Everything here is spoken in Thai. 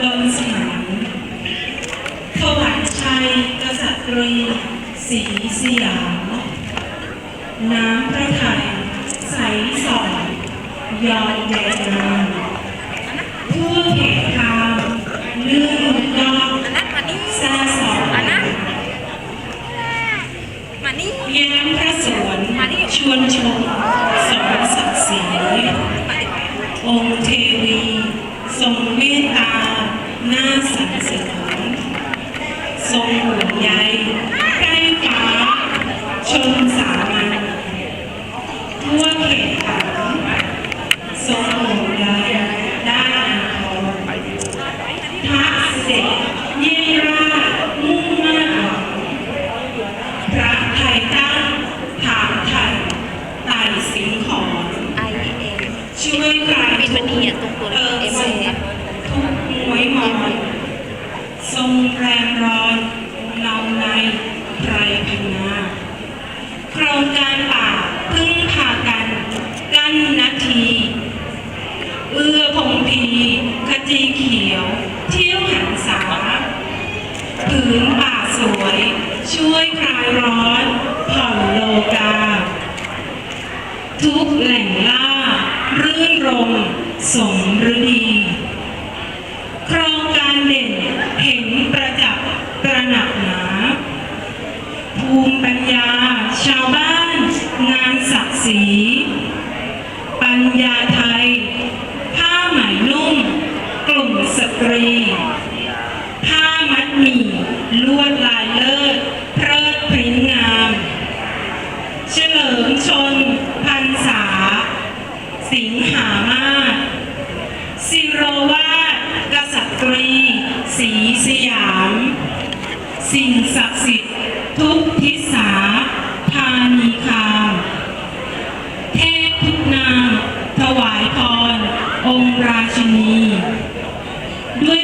ดนสมานถวายชัยกษัตรีศรีสยาม น้ำพระทัยใสสองยอมแดงงามทั่วเขตทางเลื่อนยอดอันนั้นมานี่แซ่สอนนมานี่แย้มพระสวนชวนชมสอนศักดิ์ศรีองค์เทวี ทรงเมตตาหน้าสรรเสริญทรงห่วงใยใกล้ฟ้าชนสามัญทั่วเขตฐานทรงห่วงใยด้านทองพระเสด็จเยี่ยมราชมุ่งมั่นหวังพระไทยตั้งถามไทยไต่สิงขอน ไอเอ็ นช่วยกายบินมันนี่อะตรงตัวเติมเอ็มเอทุกหวยมอนทรงแรงร้อนเงาในไพรพนาโครงการป่าพึ่งพากันกั้นนาทีเอื้อพงพีขจีเขียว เที่ยวหันษาผืนป่าสวย ช่วยคลายร้อนโลกา ทุกแหล่งล่า รื่นรม สมฤดี โครงการเด่นเห็นประจักษ์ตระหนักหนาภูมิปัญญา ชาวบ้าน งานศักดิ์ศรีปัญญาไทย ผ้าไหมนุ่ม กลุ่มสตรี ผ้ามัดหมี่ลวดลายเลิศเพลิดพริ้งงาม เฉลิมชนพรรษา สิงหามาศสิโรวาทกษัตรี ศรีสยาม สิ่งศักดิ์สิทธิ์ทุกทิศาธานีคามเทพทุกนามถวายพรองค์ราชินี ด้วย